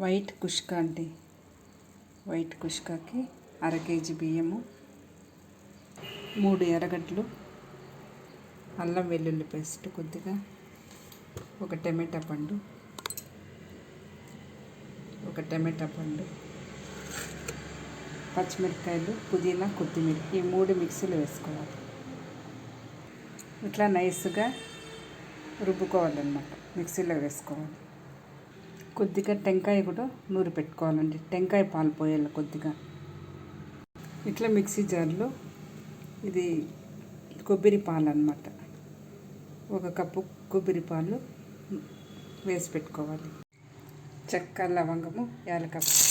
White కుష్క అండి white కుష్కకి అర KG బియ్యము మూడు ఎర్రగడ్డలు అల్లం వెల్లుల్లి పేస్ట్ కొద్దిగా ఒక టమాటా పండు ఒక టమాటా పండు పచ్చిమిరపకాయలు పుదీనా కొత్తిమీర ఈ మూడు మిక్సీలు వేసుకోవాలి. ఇట్లా నైస్గా రుబ్బుకోవాలన్నమాట మిక్సీలో వేసుకోవాలి. కొద్దిగా టెంకాయ కూడా నూరి పెట్టుకోవాలండి. టెంకాయ పాలు పోయాలి కొద్దిగా. ఇట్లా మిక్సీ జార్లో ఇది కొబ్బరి పాలు అనమాట ఒక కప్పు కొబ్బరి పాలు వేసి పెట్టుకోవాలి. చెక్క లవంగము యాలకప్పు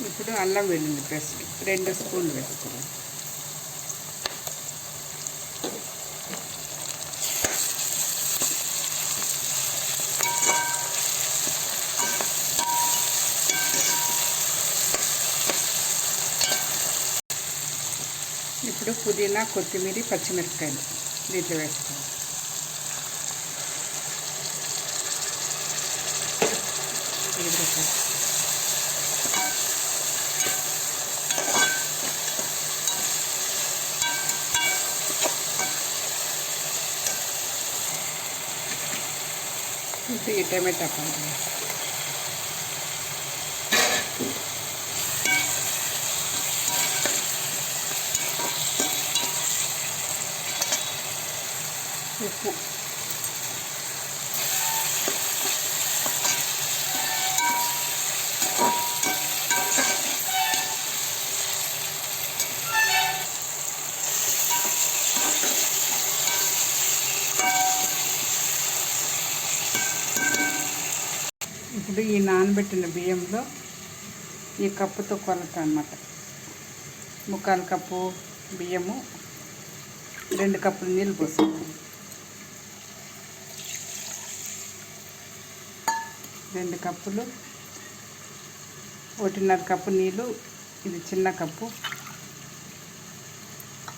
ఇప్పుడు అల్లం వెల్లుల్లి పేస్ట్ రెండు స్పూన్లు వేసుకోవాలి ఇప్పుడు పుదీనా కొత్తిమీర పచ్చిమిరపకాయలు దీంట్లో వేసుకోవాలి ఇది ఇప్పుడు ఈ టమాటా పండు ఉప్పు ఇప్పుడు ఈ నానబెట్టిన బియ్యంలో ఈ కప్పుతో కొలత అనమాట ముక్కాలు కప్పు బియ్యము రెండు కప్పులు నీళ్ళు పోసుకోవాలి రెండు కప్పులు ఒకటిన్నర కప్పు నీళ్ళు ఇది చిన్న కప్పు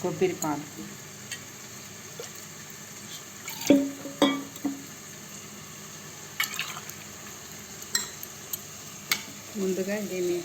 కొబ్బరి పాలు. ముందుగా దీన్ని